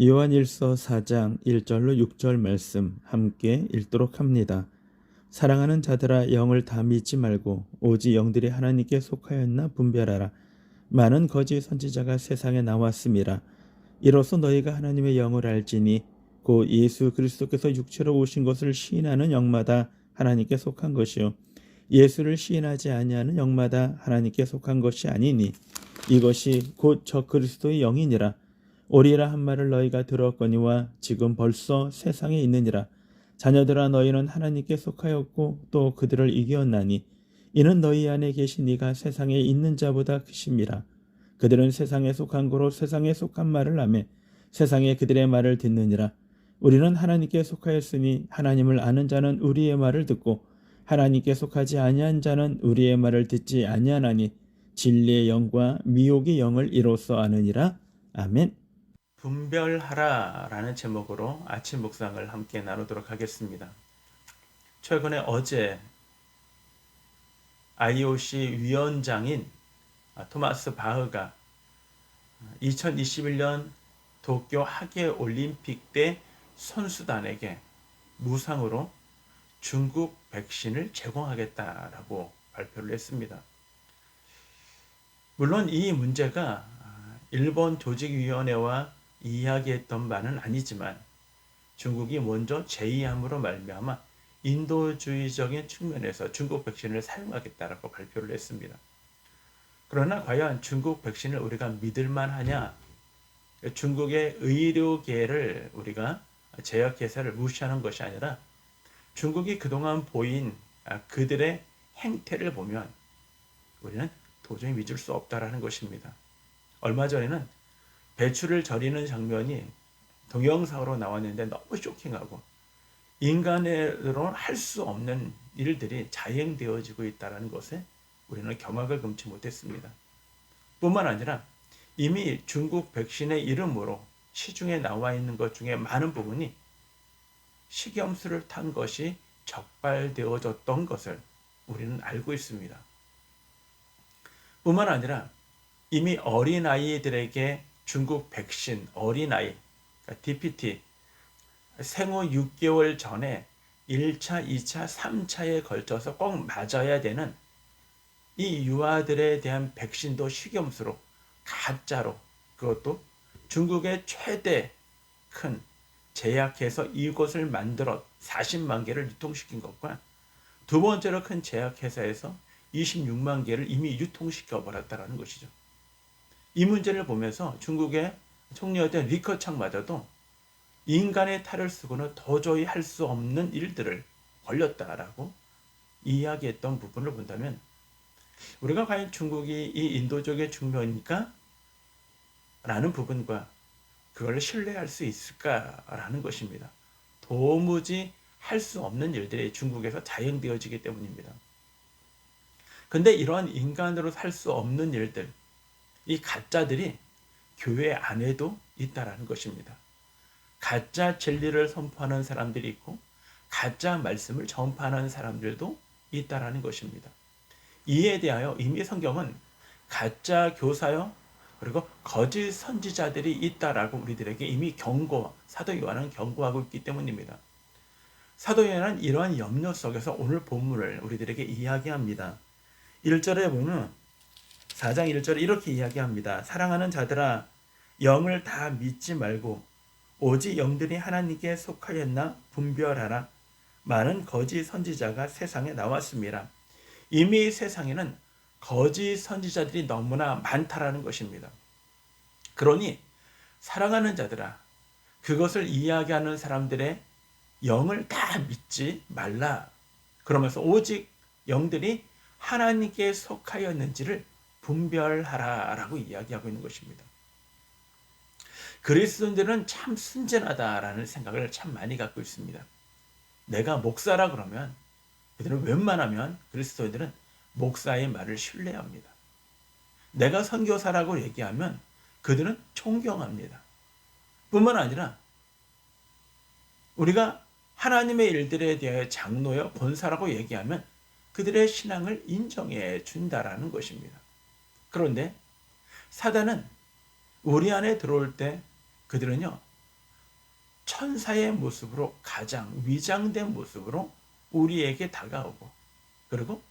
요한일서 4장 1절로 6절 말씀 함께 읽도록 합니다. 사랑하는 자들아 영을 다 믿지 말고 오직 영들이 하나님께 속하였나 분별하라. 많은 거짓 선지자가 세상에 나왔음이라. 이로써 너희가 하나님의 영을 알지니 곧 예수 그리스도께서 육체로 오신 것을 시인하는 영마다 하나님께 속한 것이요 예수를 시인하지 아니하는 영마다 하나님께 속한 것이 아니니 이것이 곧 저 그리스도의 영이니라. 오리라 한 말을 너희가 들었거니와 지금 벌써 세상에 있느니라. 자녀들아 너희는 하나님께 속하였고 또 그들을 이기었나니 이는 너희 안에 계신 이가 세상에 있는 자보다 크심이라. 그들은 세상에 속한 거로 세상에 속한 말을 하매 세상에 그들의 말을 듣느니라. 우리는 하나님께 속하였으니 하나님을 아는 자는 우리의 말을 듣고 하나님께 속하지 아니한 자는 우리의 말을 듣지 아니하나니 진리의 영과 미혹의 영을 이로써 아느니라. 아멘. 분별하라라는 제목으로 아침 묵상을 함께 나누도록 하겠습니다. 최근에 어제 IOC 위원장인 토마스 바흐가 2021년 도쿄 하계 올림픽 때 선수단에게 무상으로 중국 백신을 제공하겠다라고 발표를 했습니다. 물론 이 문제가 일본 조직위원회와 이야기했던 바는 아니지만 중국이 먼저 제의함으로 말미암아 인도주의적인 측면에서 중국 백신을 사용하겠다라고 발표를 했습니다. 그러나 과연 중국 백신을 우리가 믿을 만 하냐? 중국의 의료계를 우리가 제약회사를 무시하는 것이 아니라 중국이 그동안 보인 그들의 행태를 보면 우리는 도저히 믿을 수 없다라는 것입니다. 얼마 전에는 배추를 절이는 장면이 동영상으로 나왔는데 너무 쇼킹하고 인간으로는 할 수 없는 일들이 자행되어지고 있다는 것에 우리는 경악을 금치 못했습니다. 뿐만 아니라 이미 중국 백신의 이름으로 시중에 나와 있는 것 중에 많은 부분이 식염수를 탄 것이 적발되어졌던 것을 우리는 알고 있습니다. 뿐만 아니라 이미 어린아이들에게 중국 백신 어린아이 그러니까 DPT 생후 6개월 전에 1차, 2차, 3차에 걸쳐서 꼭 맞아야 되는 이 유아들에 대한 백신도 식염수로 가짜로 그것도 중국의 최대 큰 제약회사 이곳을 만들어 40만 개를 유통시킨 것과 두 번째로 큰 제약회사에서 26만 개를 이미 유통시켜 버렸다라는 것이죠. 이 문제를 보면서 중국의 총리였던 리커창마저도 인간의 탈을 쓰고는 도저히 할 수 없는 일들을 벌렸다라고 이야기했던 부분을 본다면 우리가 과연 중국이 이 인도적인 중명입니까? 라는 부분과 그걸 신뢰할 수 있을까라는 것입니다. 도무지 할 수 없는 일들이 중국에서 자행되어지기 때문입니다. 근데 이러한 인간으로 살 수 없는 일들, 이 가짜들이 교회 안에도 있다라는 것입니다. 가짜 진리를 선포하는 사람들이 있고 가짜 말씀을 전파하는 사람들도 있다라는 것입니다. 이에 대하여 이미 성경은 가짜 교사요 그리고 거짓 선지자들이 있다라고 우리들에게 이미 경고 사도 요한은 경고하고 있기 때문입니다. 사도 요한은 이러한 염려 속에서 오늘 본문을 우리들에게 이야기합니다. 1절에 보면 4장 1절에 이렇게 이야기합니다. 사랑하는 자들아 영을 다 믿지 말고 오직 영들이 하나님께 속하였나 분별하라. 많은 거짓 선지자가 세상에 나왔습니다. 이미 세상에는 거짓 선지자들이 너무나 많다라는 것입니다. 그러니 사랑하는 자들아 그것을 이야기하는 사람들의 영을 다 믿지 말라. 그러면서 오직 영들이 하나님께 속하였는지를 분별하라라고 이야기하고 있는 것입니다. 그리스도인들은 참 순진하다라는 생각을 참 많이 갖고 있습니다. 내가 목사라 그러면 그들은 웬만하면 그리스도인들은 목사의 말을 신뢰합니다. 내가 선교사라고 얘기하면 그들은 존경합니다. 뿐만 아니라 우리가 하나님의 일들에 대하여 장로여 본사라고 얘기하면 그들의 신앙을 인정해 준다라는 것입니다. 그런데 사단은 우리 안에 들어올 때 그들은요 천사의 모습으로 가장 위장된 모습으로 우리에게 다가오고 그리고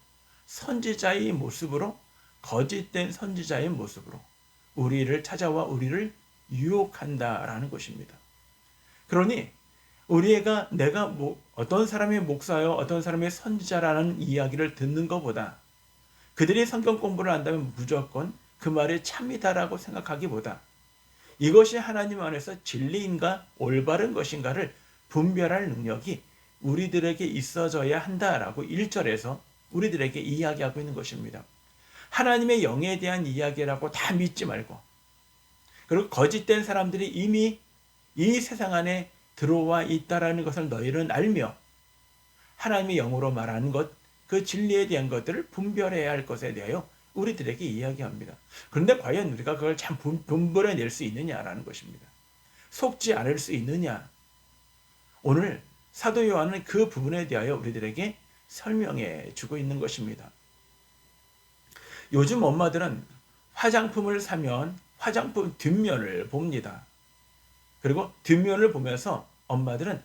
선지자의 모습으로 거짓된 선지자의 모습으로 우리를 찾아와 우리를 유혹한다라는 것입니다. 그러니 우리가 내가 뭐 어떤 사람의 목사요, 어떤 사람의 선지자라는 이야기를 듣는 것보다 그들이 성경 공부를 한다면 무조건 그 말이 참이다라고 생각하기보다 이것이 하나님 안에서 진리인가 올바른 것인가를 분별할 능력이 우리들에게 있어져야 한다라고 1절에서 우리들에게 이야기하고 있는 것입니다. 하나님의 영에 대한 이야기라고 다 믿지 말고 그리고 거짓된 사람들이 이미 이 세상 안에 들어와 있다라는 것을 너희는 알며 하나님의 영으로 말하는 것, 그 진리에 대한 것들을 분별해야 할 것에 대하여 우리들에게 이야기합니다. 그런데 과연 우리가 그걸 참 분별해낼 수 있느냐라는 것입니다. 속지 않을 수 있느냐? 오늘 사도 요한은 그 부분에 대하여 우리들에게 설명해 주고 있는 것입니다. 요즘 엄마들은 화장품을 사면 화장품 뒷면을 봅니다. 그리고 뒷면을 보면서 엄마들은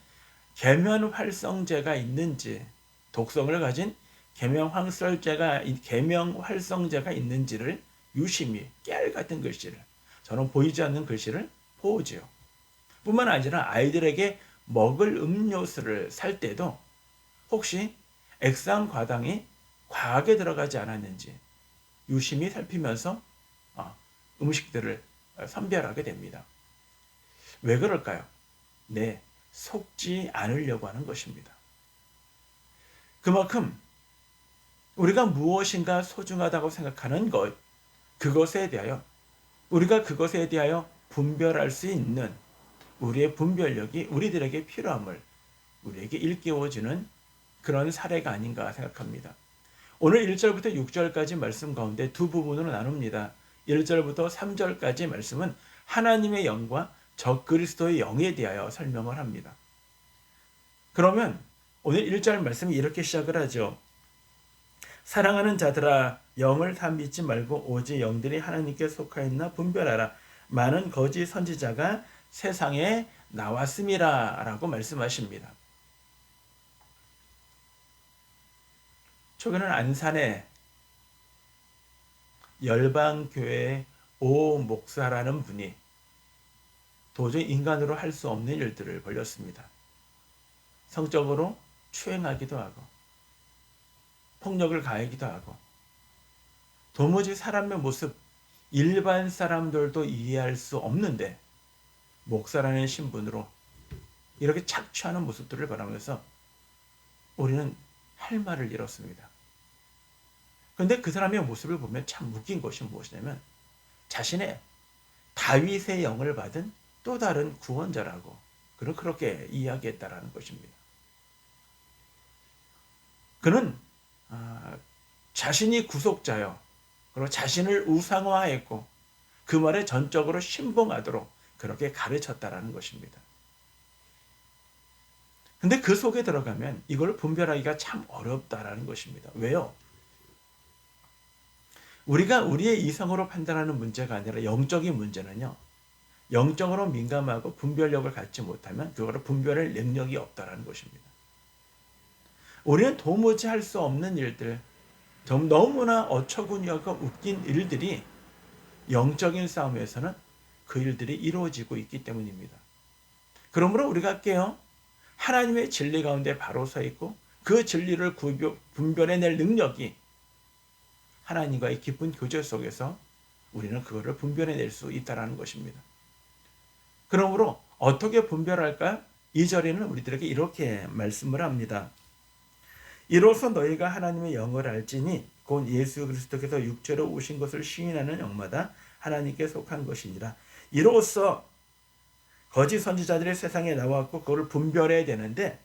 계면 활성제가 있는지 독성을 가진 계명 활성제가 계명 활성제가 있는지를 유심히 깨알 같은 글씨를 저는 보이지 않는 글씨를 보지요. 뿐만 아니라 아이들에게 먹을 음료수를 살 때도 혹시 액상 과당이 과하게 들어가지 않았는지 유심히 살피면서 어, 음식들을 선별하게 됩니다. 왜 그럴까요? 네, 속지 않으려고 하는 것입니다. 그만큼 우리가 무엇인가 소중하다고 생각하는 것, 그것에 대하여 우리가 그것에 대하여 분별할 수 있는 우리의 분별력이 우리들에게 필요함을 우리에게 일깨워주는 그런 사례가 아닌가 생각합니다. 오늘 1절부터 6절까지 말씀 가운데 두 부분으로 나눕니다. 1절부터 3절까지 말씀은 하나님의 영과 적 그리스도의 영에 대하여 설명을 합니다. 그러면 오늘 1절 말씀이 이렇게 시작을 하죠. 사랑하는 자들아 영을 다 믿지 말고 오직 영들이 하나님께 속하였나 분별하라. 많은 거짓 선지자가 세상에 나왔음이라 라고 말씀하십니다. 초기는 안산에 열방교회 오 목사라는 분이 도저히 인간으로 할 수 없는 일들을 벌였습니다. 성적으로 추행하기도 하고 폭력을 가하기도 하고 도무지 사람의 모습 일반 사람들도 이해할 수 없는데 목사라는 신분으로 이렇게 착취하는 모습들을 바라면서 우리는 할 말을 잃었습니다. 그런데 그 사람의 모습을 보면 참 웃긴 것이 무엇이냐면 자신의 다윗의 영을 받은 또 다른 구원자라고 그렇게 이야기했다라는 것입니다. 그는 아, 자신이 구속자요. 그리고 자신을 우상화했고 그 말에 전적으로 신봉하도록 그렇게 가르쳤다라는 것입니다. 근데 그 속에 들어가면 이걸 분별하기가 참 어렵다라는 것입니다. 왜요? 우리가 우리의 이성으로 판단하는 문제가 아니라 영적인 문제는요. 영적으로 민감하고 분별력을 갖지 못하면 그거를 분별할 능력이 없다라는 것입니다. 우리는 도무지 할 수 없는 일들, 좀 너무나 어처구니하고 웃긴 일들이 영적인 싸움에서는 그 일들이 이루어지고 있기 때문입니다. 그러므로 우리가 깨어 하나님의 진리 가운데 바로 서 있고 그 진리를 구별, 분별해낼 능력이 하나님과의 깊은 교제 속에서 우리는 그거를 분별해낼 수 있다라는 것입니다. 그러므로 어떻게 분별할까? 이 절에는 우리들에게 이렇게 말씀을 합니다. 이로써 너희가 하나님의 영을 알지니 곧 예수 그리스도께서 육체로 오신 것을 시인하는 영마다 하나님께 속한 것이니라. 이로써 거짓 선지자들이 세상에 나왔고 그걸 분별해야 되는데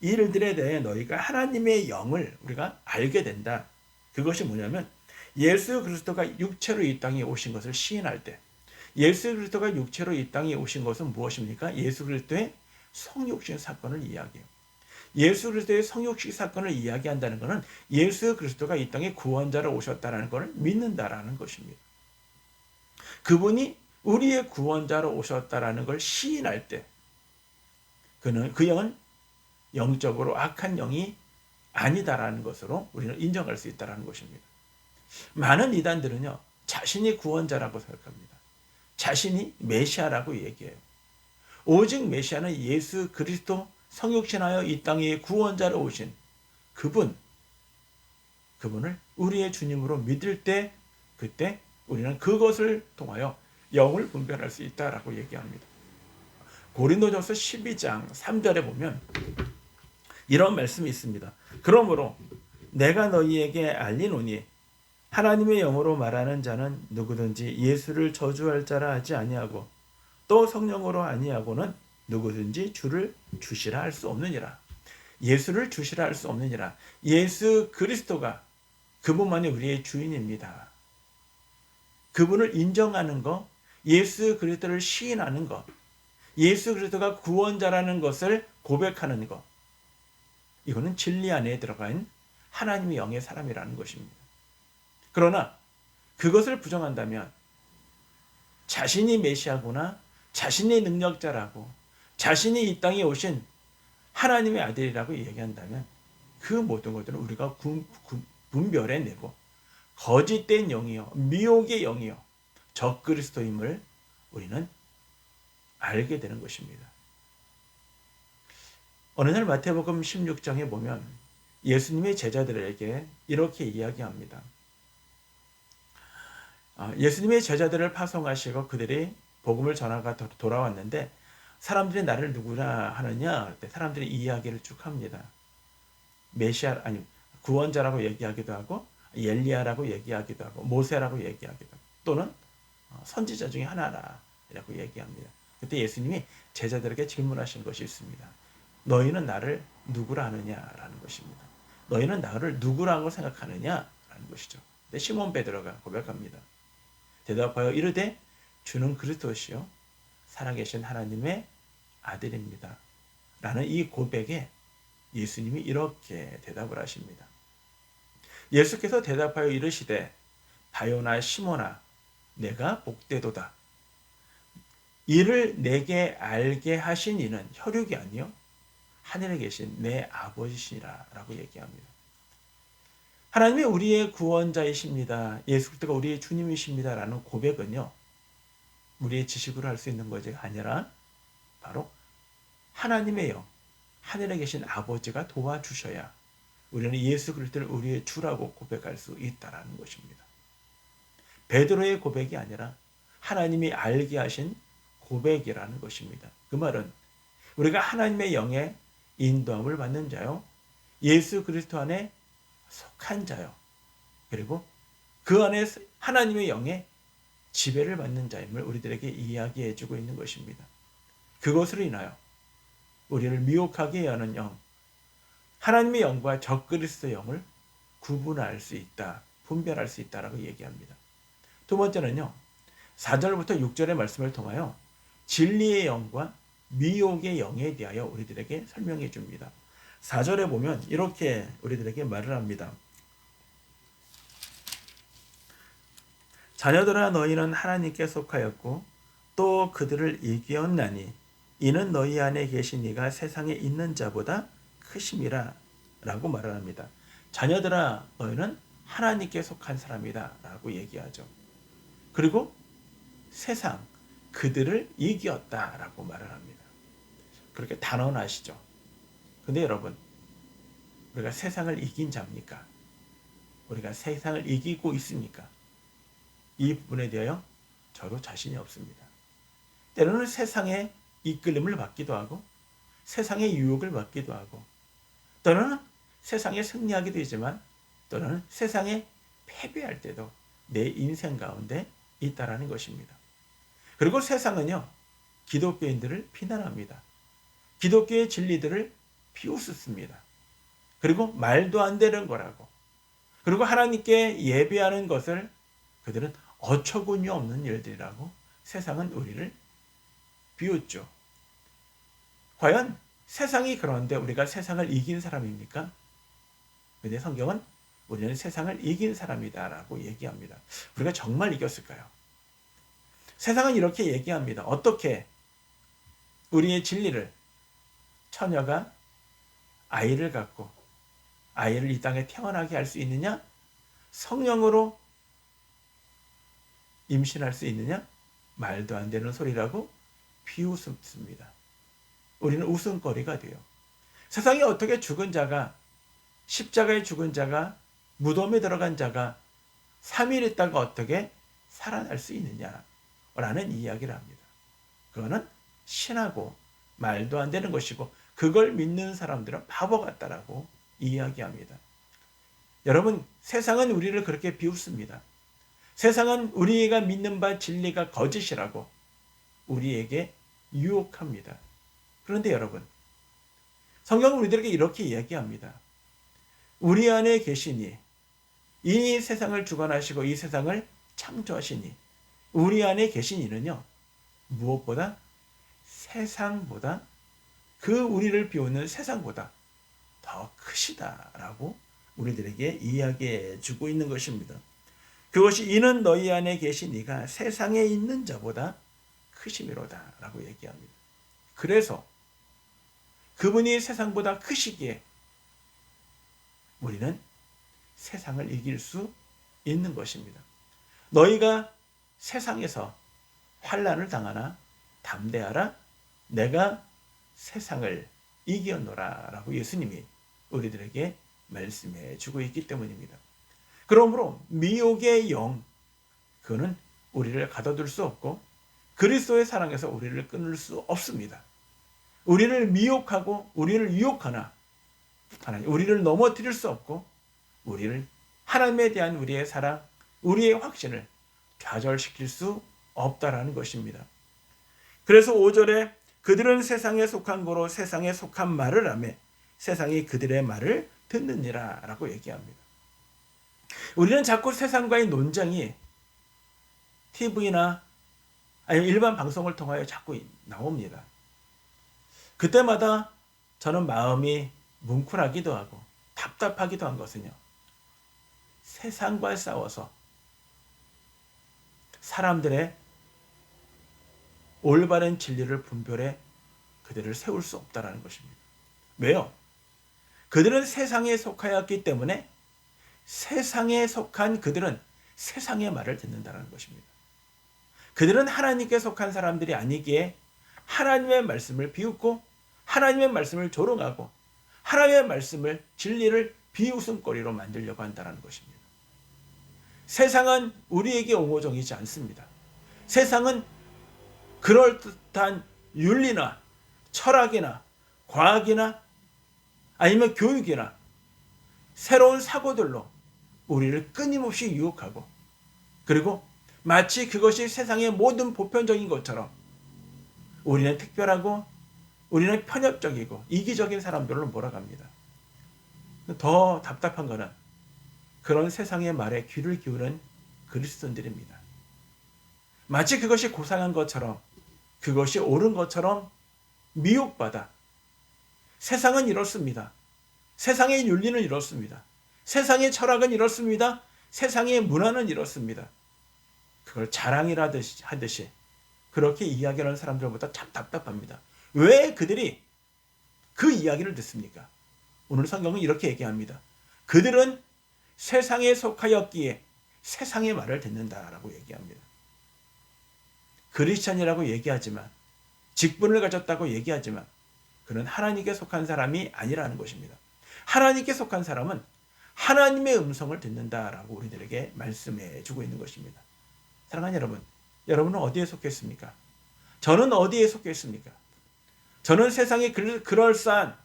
이 일들에 대해 너희가 하나님의 영을 우리가 알게 된다. 그것이 뭐냐면 예수 그리스도가 육체로 이 땅에 오신 것을 시인할 때 예수 그리스도가 육체로 이 땅에 오신 것은 무엇입니까? 예수 그리스도의 성육신 사건을 이야기해요. 예수 그리스도의 성육신 사건을 이야기한다는 것은 예수 그리스도가 이 땅에 구원자로 오셨다는 것을 믿는다라는 것입니다. 그분이 우리의 구원자로 오셨다라는 걸 시인할 때 그는 그 영은 영적으로 악한 영이 아니다라는 것으로 우리는 인정할 수 있다라는 것입니다. 많은 이단들은요 자신이 구원자라고 생각합니다. 자신이 메시아라고 얘기해요. 오직 메시아는 예수 그리스도 성육신하여 이 땅에 구원자로 오신 그분, 그분을 우리의 주님으로 믿을 때 그때 우리는 그것을 통하여 영을 분별할 수 있다라고 얘기합니다. 고린도전서 12장 3절에 보면 이런 말씀이 있습니다. 그러므로 내가 너희에게 알리노니 하나님의 영으로 말하는 자는 누구든지 예수를 저주할 자라 하지 아니하고 또 성령으로 아니하고는 누구든지 주를 주시라 할 수 없느니라. 예수를 주시라 할 수 없느니라. 예수 그리스도가 그분만이 우리의 주인입니다. 그분을 인정하는 것, 예수 그리스도를 시인하는 것, 예수 그리스도가 구원자라는 것을 고백하는 것. 이거는 진리 안에 들어간 하나님의 영의 사람이라는 것입니다. 그러나 그것을 부정한다면 자신이 메시아구나, 자신이 능력자라고, 자신이 이 땅에 오신 하나님의 아들이라고 얘기한다면 그 모든 것들은 우리가 분별해 내고 거짓된 영이요, 미혹의 영이요, 적그리스도임을 우리는 알게 되는 것입니다. 어느 날 마태복음 16장에 보면 예수님의 제자들에게 이렇게 이야기합니다. 아, 예수님의 제자들을 파송하시고 그들이 복음을 전하가 돌아왔는데 사람들이 나를 누구나 하느냐? 사람들이 이야기를 쭉 합니다. 메시아 아니 구원자라고 얘기하기도 하고 엘리야라고 얘기하기도 하고 모세라고 얘기하기도 하고 또는 어, 선지자 중에 하나라라고 얘기합니다. 그때 예수님이 제자들에게 질문하신 것이 있습니다. 너희는 나를 누구라 하느냐라는 것입니다. 너희는 나를 누구라고 생각하느냐라는 것이죠. 시몬 베드로가 고백합니다. 대답하여 이르되 주는 그리스도시요 살아계신 하나님의 아들입니다. 라는 이 고백에 예수님이 이렇게 대답을 하십니다. 예수께서 대답하여 이르시되 바요나 시모나 내가 복되도다. 이를 내게 알게 하신 이는 혈육이 아니요 하늘에 계신 내 아버지시니라 라고 얘기합니다. 하나님이 우리의 구원자이십니다. 예수 그리스도가 우리의 주님이십니다라는 고백은요. 우리의 지식으로 할 수 있는 것이 아니라 바로 하나님의 영, 하늘에 계신 아버지가 도와주셔야 우리는 예수 그리스도를 우리의 주라고 고백할 수 있다라는 것입니다. 베드로의 고백이 아니라 하나님이 알게 하신 고백이라는 것입니다. 그 말은 우리가 하나님의 영의 인도함을 받는 자요. 예수 그리스도 안에 속한 자요. 그리고 그 안에 하나님의 영의 지배를 받는 자임을 우리들에게 이야기해 주고 있는 것입니다. 그것으로 인하여 우리를 미혹하게 하는 영, 하나님의 영과 적그리스도 영을 구분할 수 있다, 분별할 수 있다라고 얘기합니다. 두 번째는요. 4절부터 6절의 말씀을 통하여 진리의 영과 미혹의 영에 대하여 우리들에게 설명해 줍니다. 4절에 보면 이렇게 우리들에게 말을 합니다. 자녀들아 너희는 하나님께 속하였고 또 그들을 이기었나니 이는 너희 안에 계신 이가 세상에 있는 자보다 크심이라 라고 말을 합니다. 자녀들아 너희는 하나님께 속한 사람이다 라고 얘기하죠. 그리고 세상 그들을 이겼다 라고 말을 합니다. 그렇게 단언하시죠. 근데 여러분 우리가 세상을 이긴 자입니까? 우리가 세상을 이기고 있습니까? 이 부분에 대하여 저도 자신이 없습니다. 때로는 세상의 이끌림을 받기도 하고 세상의 유혹을 받기도 하고 또는 세상에 승리하기도 되지만 또는 세상에 패배할 때도 내 인생 가운데 있다라는 것입니다. 그리고 세상은요 기독교인들을 비난합니다. 기독교의 진리들을 비웃습니다. 그리고 말도 안 되는 거라고. 그리고 하나님께 예배하는 것을 그들은 어처구니 없는 일들이라고 세상은 우리를 비웃죠. 과연 세상이 그런데 우리가 세상을 이긴 사람입니까? 근데 성경은 우리는 세상을 이긴 사람이다라고 얘기합니다. 우리가 정말 이겼을까요? 세상은 이렇게 얘기합니다. 어떻게 우리의 진리를 처녀가 아이를 갖고 아이를 이 땅에 태어나게 할 수 있느냐? 성령으로 임신할 수 있느냐? 말도 안 되는 소리라고 비웃습니다. 우리는 웃음거리가 돼요. 세상에 어떻게 죽은 자가 십자가에 죽은 자가 무덤에 들어간 자가 3일 있다가 어떻게 살아날 수 있느냐라는 이야기를 합니다. 그거는 신하고 말도 안 되는 것이고 그걸 믿는 사람들은 바보 같다라고 이야기합니다. 여러분 세상은 우리를 그렇게 비웃습니다. 세상은 우리가 믿는 바 진리가 거짓이라고 우리에게 유혹합니다. 그런데 여러분, 성경은 우리들에게 이렇게 이야기합니다. 우리 안에 계시니 이 세상을 주관하시고 이 세상을 창조하시니 우리 안에 계신 이는요 무엇보다 세상보다 그 우리를 비우는 세상보다 더 크시다라고 우리들에게 이야기해 주고 있는 것입니다. 그것이 이는 너희 안에 계신 이가 세상에 있는 자보다 크심이로다라고 얘기합니다. 그래서 그분이 세상보다 크시기에 우리는 세상을 이길 수 있는 것입니다. 너희가 세상에서 환란을 당하나 담대하라 내가 세상을 이겨노라라고 예수님이 우리들에게 말씀해 주고 있기 때문입니다. 그러므로 미혹의 영 그거는 우리를 가둬둘 수 없고 그리스도의 사랑에서 우리를 끊을 수 없습니다. 우리를 미혹하고 우리를 유혹하나 하나님 우리를 넘어뜨릴 수 없고 우리를 하나님에 대한 우리의 사랑, 우리의 확신을 좌절시킬 수 없다라는 것입니다. 그래서 5절에 그들은 세상에 속한 거로 세상에 속한 말을 하며 세상이 그들의 말을 듣느니라 라고 얘기합니다. 우리는 자꾸 세상과의 논쟁이 TV나 아니면 일반 방송을 통하여 자꾸 나옵니다. 그때마다 저는 마음이 뭉클하기도 하고 답답하기도 한 것은요. 세상과 싸워서 사람들의 올바른 진리를 분별해 그들을 세울 수 없다라는 것입니다. 왜요? 그들은 세상에 속하였기 때문에 세상에 속한 그들은 세상의 말을 듣는다는 것입니다. 그들은 하나님께 속한 사람들이 아니기에 하나님의 말씀을 비웃고 하나님의 말씀을 조롱하고 하나님의 말씀을 진리를 비웃음거리로 만들려고 한다는 것입니다. 세상은 우리에게 옹호정이지 않습니다. 세상은 그럴듯한 윤리나 철학이나 과학이나 아니면 교육이나 새로운 사고들로 우리를 끊임없이 유혹하고 그리고 마치 그것이 세상의 모든 보편적인 것처럼 우리는 특별하고 우리는 편협적이고 이기적인 사람들로 몰아갑니다. 더 답답한 거는 그런 세상의 말에 귀를 기울은 그리스도인들입니다. 마치 그것이 고상한 것처럼 그것이 옳은 것처럼 미혹받아 세상은 이렇습니다. 세상의 윤리는 이렇습니다. 세상의 철학은 이렇습니다. 세상의 문화는 이렇습니다. 그걸 자랑이라 하듯이 그렇게 이야기하는 사람들보다 참 답답합니다. 왜 그들이 그 이야기를 듣습니까? 오늘 성경은 이렇게 얘기합니다. 그들은 세상에 속하였기에 세상의 말을 듣는다라고 얘기합니다. 크리스천이라고 얘기하지만 직분을 가졌다고 얘기하지만 그는 하나님께 속한 사람이 아니라는 것입니다. 하나님께 속한 사람은 하나님의 음성을 듣는다라고 우리들에게 말씀해 주고 있는 것입니다. 사랑하는 여러분, 여러분은 어디에 속했습니까? 저는 어디에 속했습니까? 저는 세상의 그럴싸한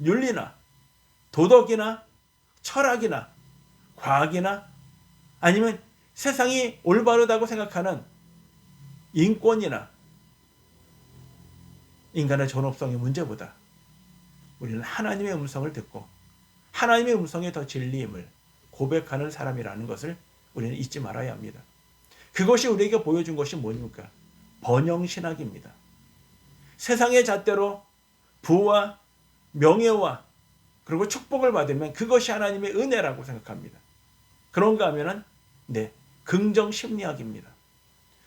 윤리나 도덕이나 철학이나 과학이나 아니면 세상이 올바르다고 생각하는 인권이나 인간의 존엄성의 문제보다 우리는 하나님의 음성을 듣고 하나님의 음성에 더 진리임을 고백하는 사람이라는 것을 우리는 잊지 말아야 합니다. 그것이 우리에게 보여준 것이 뭡니까? 번영 신학입니다. 세상의 잣대로 부와 명예와 그리고 축복을 받으면 그것이 하나님의 은혜라고 생각합니다. 그런가 하면은 네, 긍정 심리학입니다.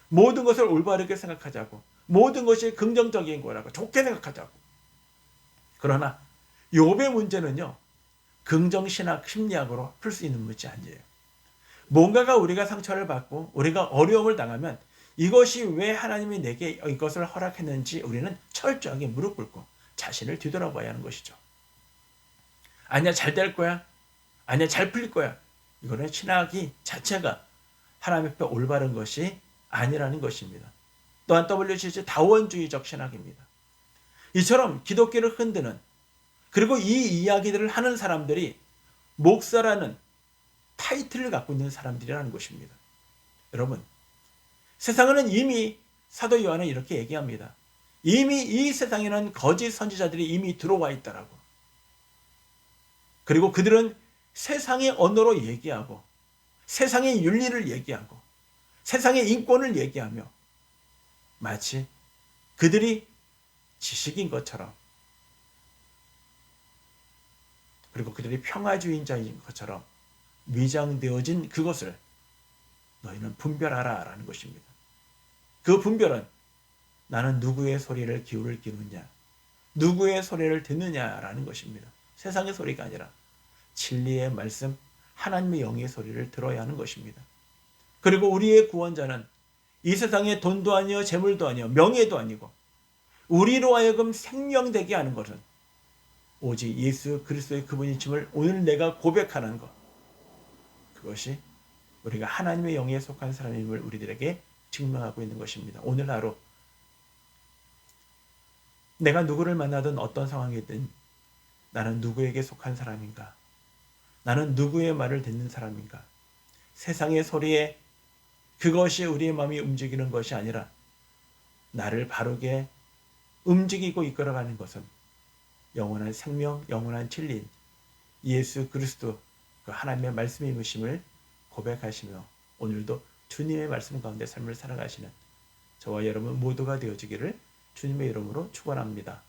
모든 것을 올바르게 생각하자고 모든 것이 긍정적인 거라고 좋게 생각하자고. 그러나 욥의 문제는요. 긍정 신학 심리학으로 풀 수 있는 문제 아니에요. 뭔가가 우리가 상처를 받고 우리가 어려움을 당하면 이것이 왜 하나님이 내게 이것을 허락했는지 우리는 철저하게 무릎 꿇고 자신을 뒤돌아봐야 하는 것이죠. 아니야 잘 될 거야. 아니야 잘 풀릴 거야. 이거는 신학이 자체가 하나님 앞에 올바른 것이 아니라는 것입니다. 또한 WCC 다원주의적 신학입니다. 이처럼 기독교를 흔드는 그리고 이 이야기들을 하는 사람들이 목사라는 타이틀을 갖고 있는 사람들이라는 것입니다. 여러분, 세상에는 이미 사도 요한은 이렇게 얘기합니다. 이미 이 세상에는 거짓 선지자들이 이미 들어와 있다라고. 그리고 그들은 세상의 언어로 얘기하고 세상의 윤리를 얘기하고 세상의 인권을 얘기하며 마치 그들이 지식인 것처럼 그리고 그들이 평화주의자인 것처럼 위장되어진 그것을 너희는 분별하라 라는 것입니다. 그 분별은 나는 누구의 소리를 기울을 기느냐 누구의 소리를 듣느냐라는 것입니다. 세상의 소리가 아니라 진리의 말씀 하나님의 영의 소리를 들어야 하는 것입니다. 그리고 우리의 구원자는 이 세상에 돈도 아니요 재물도 아니요 명예도 아니고 우리로 하여금 생명되게 하는 것은 오직 예수 그리스도의 그분이심을 오늘 내가 고백하는 것 그것이 우리가 하나님의 영에 속한 사람임을 우리들에게 증명하고 있는 것입니다. 오늘 하루 내가 누구를 만나든 어떤 상황이든 나는 누구에게 속한 사람인가? 나는 누구의 말을 듣는 사람인가? 세상의 소리에 그것이 우리의 마음이 움직이는 것이 아니라 나를 바르게 움직이고 이끌어가는 것은 영원한 생명, 영원한 진리인 예수 그리스도 그 하나님의 말씀이심을 고백하시며 오늘도 주님의 말씀 가운데 삶을 살아가시는 저와 여러분 모두가 되어지기를 주님의 이름으로 축원합니다.